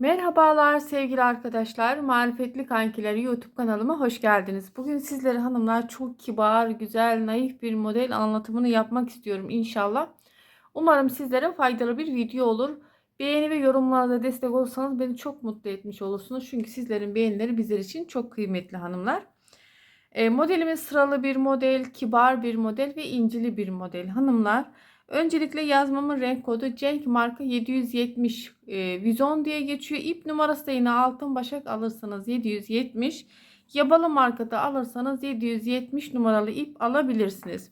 Merhabalar sevgili arkadaşlar. Marifetli Kankileri YouTube kanalıma hoş geldiniz. Bugün sizlere hanımlar çok kibar, güzel, naif bir model anlatımını yapmak istiyorum inşallah. Umarım sizlere faydalı bir video olur. Beğeni ve yorumlarda destek olursanız beni çok mutlu etmiş olursunuz. Çünkü sizlerin beğenileri bizler için çok kıymetli hanımlar. E, modelimiz sıralı bir model, kibar bir model ve incili bir model hanımlar. Öncelikle yazmamın renk kodu Cenk marka 770 e, Vizon diye geçiyor. İp numarası da yine altın başak alırsanız 770. Yabalı markada alırsanız 770 numaralı ip alabilirsiniz.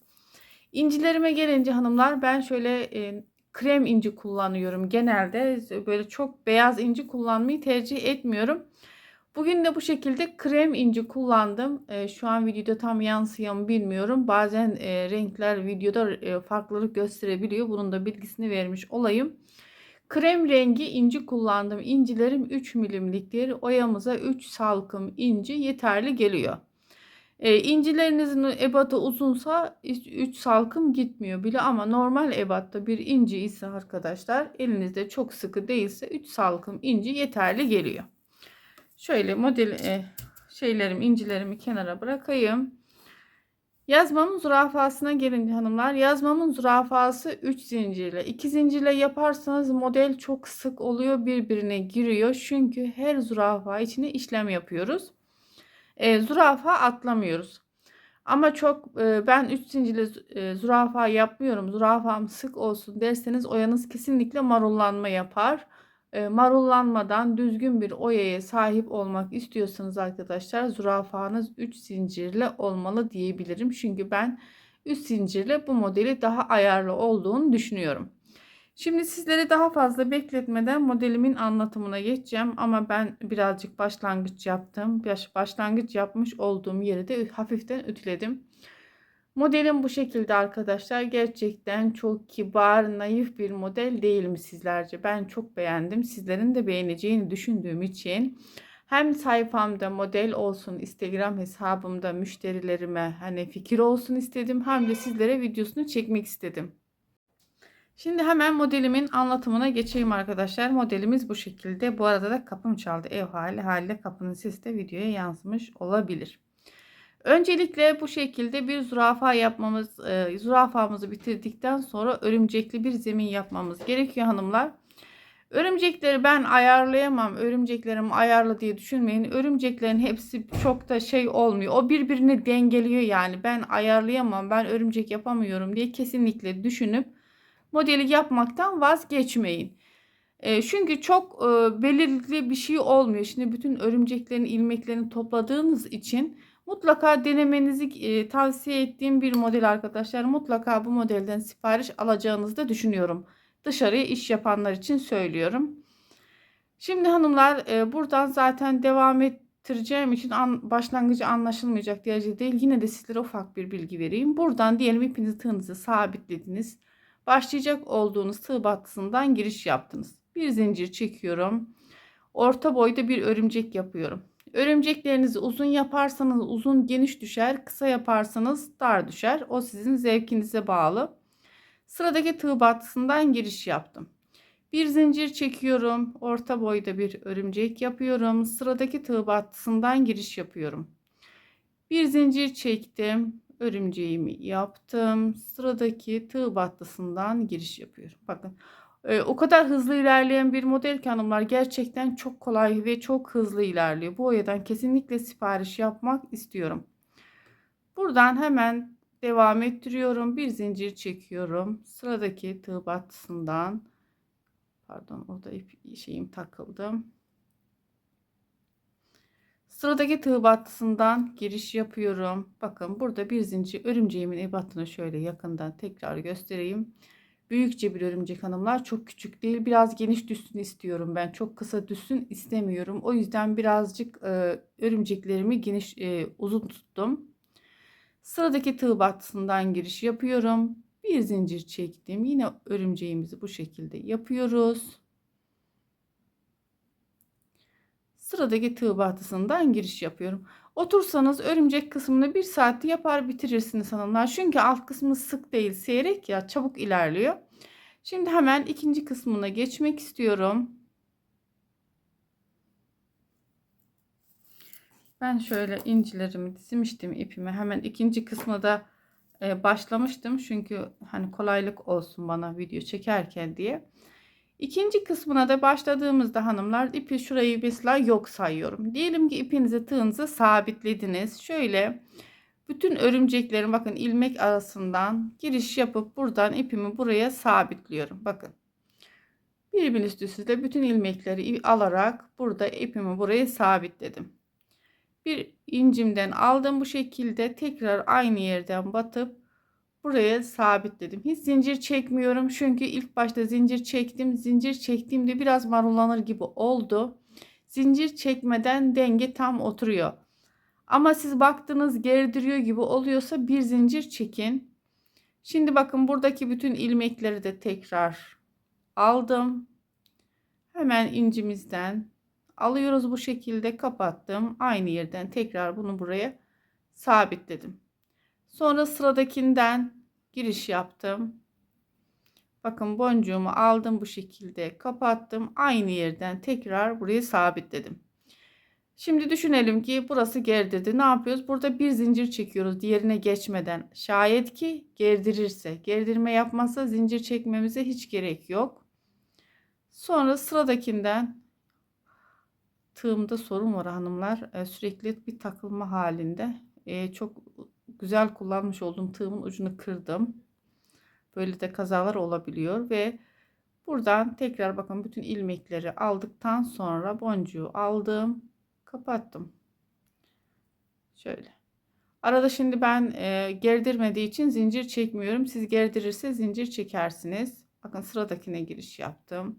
İncilerime gelince hanımlar ben şöyle e, krem inci kullanıyorum. Genelde böyle çok beyaz inci kullanmayı tercih etmiyorum. Bugün de bu şekilde krem inci kullandım. E, şu an videoda tam yansıyor mu bilmiyorum. Bazen e, renkler videoda e, farklılık gösterebiliyor. Bunun da bilgisini vermiş olayım. Krem rengi inci kullandım. İncilerim 3 milimliktir. Oyamıza 3 salkım inci yeterli geliyor. E, incilerinizin ebatı uzunsa 3 salkım gitmiyor bile ama normal ebatta bir inci ise arkadaşlar elinizde çok sıkı değilse 3 salkım inci yeterli geliyor. Şöyle model e, şeylerim incilerimi kenara bırakayım. Yazmamın zürafasına gelince hanımlar yazmamın zürafası 3 zincirle 2 zincirle yaparsanız model çok sık oluyor birbirine giriyor. Çünkü her zürafa içine işlem yapıyoruz. E, zürafa atlamıyoruz. Ama çok e, ben 3 zincirle e, zürafa yapmıyorum. Zürafam sık olsun derseniz oyanız kesinlikle marullanma yapar marullanmadan düzgün bir oyaya sahip olmak istiyorsanız arkadaşlar zürafanız 3 zincirle olmalı diyebilirim. Çünkü ben 3 zincirle bu modeli daha ayarlı olduğunu düşünüyorum. Şimdi sizleri daha fazla bekletmeden modelimin anlatımına geçeceğim ama ben birazcık başlangıç yaptım. Başlangıç yapmış olduğum yeri de hafiften ütüledim. Modelim bu şekilde arkadaşlar. Gerçekten çok kibar, naif bir model değil mi sizlerce? Ben çok beğendim. Sizlerin de beğeneceğini düşündüğüm için hem sayfamda model olsun, Instagram hesabımda müşterilerime hani fikir olsun istedim. Hem de sizlere videosunu çekmek istedim. Şimdi hemen modelimin anlatımına geçeyim arkadaşlar. Modelimiz bu şekilde. Bu arada da kapım çaldı. Ev hali halde kapının sesi de videoya yansımış olabilir. Öncelikle bu şekilde bir zürafa yapmamız, e, zürafamızı bitirdikten sonra örümcekli bir zemin yapmamız gerekiyor hanımlar. Örümcekleri ben ayarlayamam. Örümceklerim ayarlı diye düşünmeyin. Örümceklerin hepsi çok da şey olmuyor. O birbirini dengeliyor yani. Ben ayarlayamam. Ben örümcek yapamıyorum diye kesinlikle düşünüp modeli yapmaktan vazgeçmeyin. E, çünkü çok e, belirli bir şey olmuyor. Şimdi bütün örümceklerin ilmeklerini topladığınız için Mutlaka denemenizi e, tavsiye ettiğim bir model arkadaşlar. Mutlaka bu modelden sipariş alacağınızı da düşünüyorum. Dışarıya iş yapanlar için söylüyorum. Şimdi hanımlar e, buradan zaten devam ettireceğim için an, başlangıcı anlaşılmayacak derece değil. Yine de sizlere ufak bir bilgi vereyim. Buradan diyelim ipinizi tığınızı sabitlediniz. Başlayacak olduğunuz tığ battısından giriş yaptınız. Bir zincir çekiyorum. Orta boyda bir örümcek yapıyorum. Örümceklerinizi uzun yaparsanız uzun geniş düşer. Kısa yaparsanız dar düşer. O sizin zevkinize bağlı. Sıradaki tığ battısından giriş yaptım. Bir zincir çekiyorum. Orta boyda bir örümcek yapıyorum. Sıradaki tığ battısından giriş yapıyorum. Bir zincir çektim. Örümceğimi yaptım. Sıradaki tığ battısından giriş yapıyorum. Bakın ee, o kadar hızlı ilerleyen bir model ki hanımlar gerçekten çok kolay ve çok hızlı ilerliyor. Bu oyadan kesinlikle sipariş yapmak istiyorum. Buradan hemen devam ettiriyorum. Bir zincir çekiyorum. Sıradaki tığ battısından pardon orada ip şeyim takıldım. Sıradaki tığ battısından giriş yapıyorum. Bakın burada bir zincir örümceğimin ebatını şöyle yakından tekrar göstereyim. Büyükçe bir örümcek hanımlar. Çok küçük değil. Biraz geniş düşsün istiyorum ben. Çok kısa düşsün istemiyorum. O yüzden birazcık e, örümceklerimi geniş e, uzun tuttum. Sıradaki tığ battısından giriş yapıyorum. Bir zincir çektim. Yine örümceğimizi bu şekilde yapıyoruz. Sıradaki tığ bahtısından giriş yapıyorum. Otursanız örümcek kısmını bir saatte yapar bitirirsiniz hanımlar. Çünkü alt kısmı sık değil seyrek ya çabuk ilerliyor. Şimdi hemen ikinci kısmına geçmek istiyorum. Ben şöyle incilerimi dizmiştim ipimi. Hemen ikinci kısmına da e, başlamıştım. Çünkü hani kolaylık olsun bana video çekerken diye. İkinci kısmına da başladığımızda hanımlar ipi şurayı mesela yok sayıyorum. Diyelim ki ipinizi tığınızı sabitlediniz. Şöyle bütün örümceklerin bakın ilmek arasından giriş yapıp buradan ipimi buraya sabitliyorum. Bakın. Birbirinin üst üste bütün ilmekleri alarak burada ipimi buraya sabitledim. Bir incimden aldım bu şekilde tekrar aynı yerden batıp buraya sabitledim. Hiç zincir çekmiyorum çünkü ilk başta zincir çektim. Zincir çektiğimde biraz marullanır gibi oldu. Zincir çekmeden denge tam oturuyor. Ama siz baktınız gerdiriyor gibi oluyorsa bir zincir çekin. Şimdi bakın buradaki bütün ilmekleri de tekrar aldım. Hemen incimizden alıyoruz bu şekilde kapattım. Aynı yerden tekrar bunu buraya sabitledim. Sonra sıradakinden giriş yaptım. Bakın boncuğumu aldım bu şekilde kapattım. Aynı yerden tekrar buraya sabitledim. Şimdi düşünelim ki burası gerdirdi. Ne yapıyoruz? Burada bir zincir çekiyoruz diğerine geçmeden. Şayet ki gerdirirse, gerdirme yapmazsa zincir çekmemize hiç gerek yok. Sonra sıradakinden tığımda sorun var hanımlar. E, sürekli bir takılma halinde. E, çok güzel kullanmış olduğum tığımın ucunu kırdım. Böyle de kazalar olabiliyor ve buradan tekrar bakın bütün ilmekleri aldıktan sonra boncuğu aldım kapattım. Şöyle. Arada şimdi ben e, gerdirmediği için zincir çekmiyorum. Siz gerdirirse zincir çekersiniz. Bakın sıradakine giriş yaptım.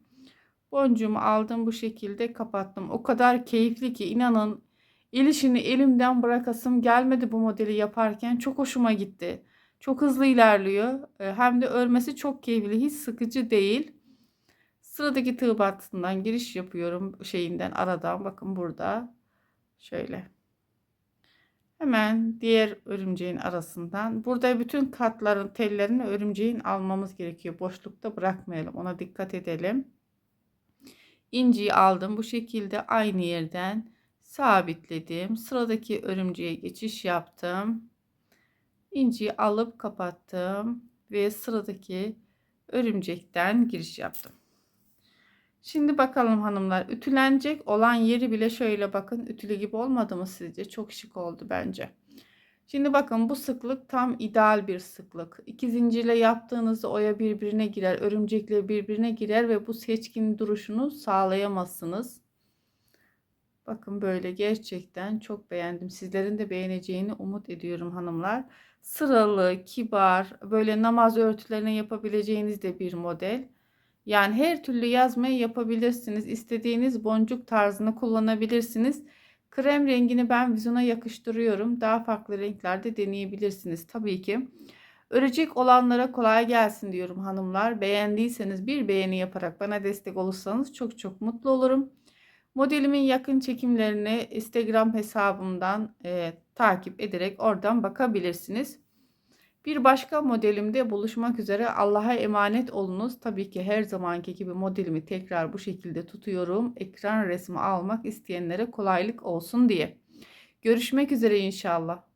Boncuğumu aldım bu şekilde kapattım. O kadar keyifli ki inanın ilişini elimden bırakasım gelmedi bu modeli yaparken. Çok hoşuma gitti. Çok hızlı ilerliyor. E, hem de örmesi çok keyifli. Hiç sıkıcı değil. Sıradaki tığ battısından giriş yapıyorum şeyinden aradan. Bakın burada. Şöyle. Hemen diğer örümceğin arasından. Burada bütün katların tellerini örümceğin almamız gerekiyor. Boşlukta bırakmayalım. Ona dikkat edelim. İnciyi aldım. Bu şekilde aynı yerden sabitledim. Sıradaki örümceğe geçiş yaptım. İnciyi alıp kapattım ve sıradaki örümcekten giriş yaptım. Şimdi bakalım hanımlar ütülenecek olan yeri bile şöyle bakın ütülü gibi olmadı mı sizce? Çok şık oldu bence. Şimdi bakın bu sıklık tam ideal bir sıklık. İki zincirle yaptığınızda oya birbirine girer, örümcekle birbirine girer ve bu seçkin duruşunu sağlayamazsınız. Bakın böyle gerçekten çok beğendim. Sizlerin de beğeneceğini umut ediyorum hanımlar. Sıralı, kibar, böyle namaz örtülerine yapabileceğiniz de bir model. Yani her türlü yazmayı yapabilirsiniz. İstediğiniz boncuk tarzını kullanabilirsiniz. Krem rengini ben vizona yakıştırıyorum. Daha farklı renklerde deneyebilirsiniz tabii ki. Örecek olanlara kolay gelsin diyorum hanımlar. Beğendiyseniz bir beğeni yaparak bana destek olursanız çok çok mutlu olurum. Modelimin yakın çekimlerini Instagram hesabımdan e, takip ederek oradan bakabilirsiniz. Bir başka modelimde buluşmak üzere Allah'a emanet olunuz. Tabii ki her zamanki gibi modelimi tekrar bu şekilde tutuyorum. Ekran resmi almak isteyenlere kolaylık olsun diye. Görüşmek üzere inşallah.